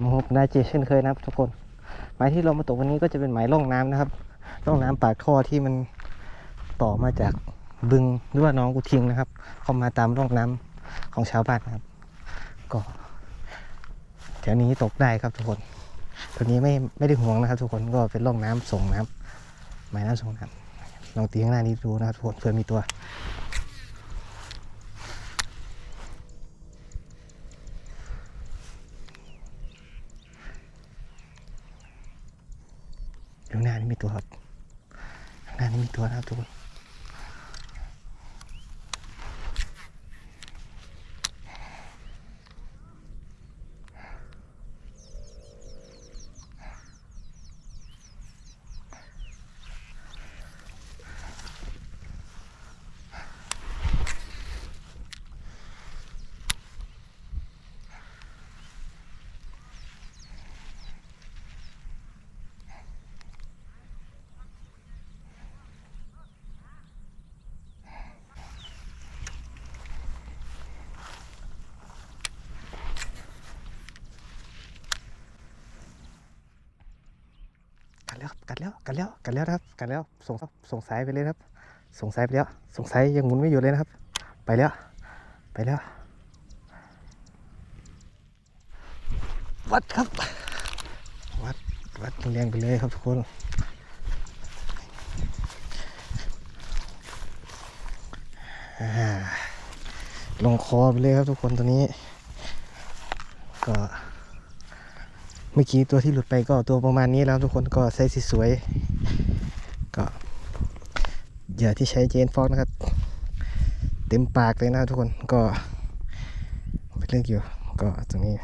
โมกได้เจเช่นเคยนะทุกคน หมายที่เรามาตกวันนี้ก็จะเป็นหมายร่องน้ำนะครับร่องน้ำปากท่อที่มันต่อมาจากบึงหรือว่าน้องกุทิงนะครับ เข้ามาตามร่องน้ำของชาวบ้านนะครับ ก็แถวนี้ตกได้ครับทุกคนตัวนี้ไม่ไม่ได้ห่วงนะครับ ทุกคนก็เป็นร่องน้ำส่งน้ำหมายน้ำส่งน้ำลองตีข้างหน้านี้ดูนะครับทุกคนเผื่อมีตัว ข้างหน้านี่มีตัวครับข้างหน้านี่มีตัวนะครับทุกคน กัดแล้วครับกัดแล้วกัดแล้วกัดแล้วนะครับกัดแล้วส่งส่งสายไปเลยครับ ส่งสายไปแล้วส่งสายยังหมุนไม่อยู่เลยนะครับ ไปแล้ว ไปแล้ววัดครับ วัดวัดแรงไปเลยครับทุกคนลงคอไปเลยครับทุกคนตัวนี้ ก็ เมื่อกี้ตัวที่หลุดไปก็ตัวประมาณนี้แล้วทุกคนก็ไซส์สวยๆก็เหยื่อที่ใช้เจนฟอกนะครับ เต็มปากเลยนะทุกคนก็เป็นเรื่องอยู่ก็ตรงนี้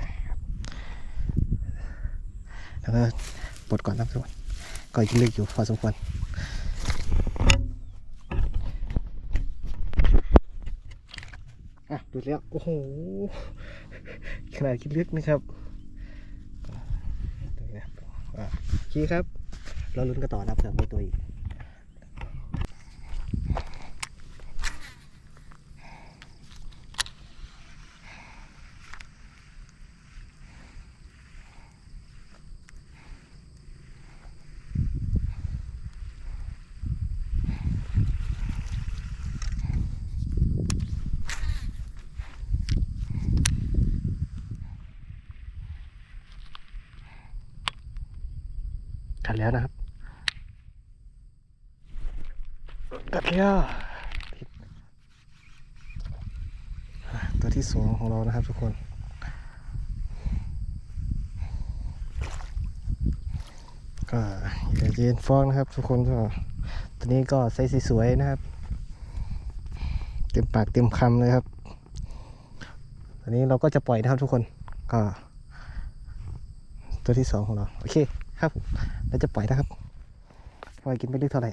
แล้วก็ปลดก่อนนะทุกคนก็ยังลึกอยู่พอสมควรอะดูแล้วโอ้โหขนาดคิดลึกนะครับ ครับอะโอเคครับ เราลุ้นกันต่อนะครับเผื่อมีตัวอีก กัดแล้วนะครับ กัดแล้วตัวที่สองของเรานะครับทุกคนก็อย่าเย็นฟองนะครับ ทุกคนก็ตัวนี้ก็ไซส์สวยๆนะครับ เต็มปากเต็มคำเลยครับตัวนี้เราก็จะปล่อยนะครับทุกคนก็ตัวที่สองของเรา โอเค ครับเราจะปล่อยนะครับปล่อยกินไปเรื่อยเท่าไหร่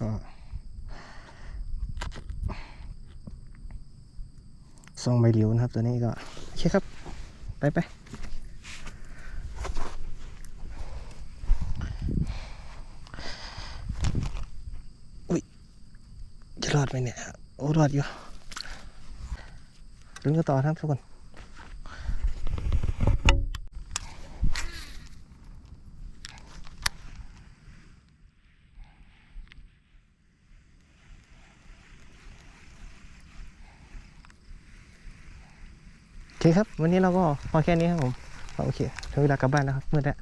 ก็ซองใบเหลียวนะครับตัวนี้ก็ โอเคครับ ไปไปอุ้ยจะรอดไหมเนี่ย โอ้รอดอยู่ ลุ้นกันต่อนะครับทุกคนโอเคครับ วันนี้เราก็พอแค่นี้ครับผม โอเคถึงเวลากลับบ้านแล้วครับมืดแล้ว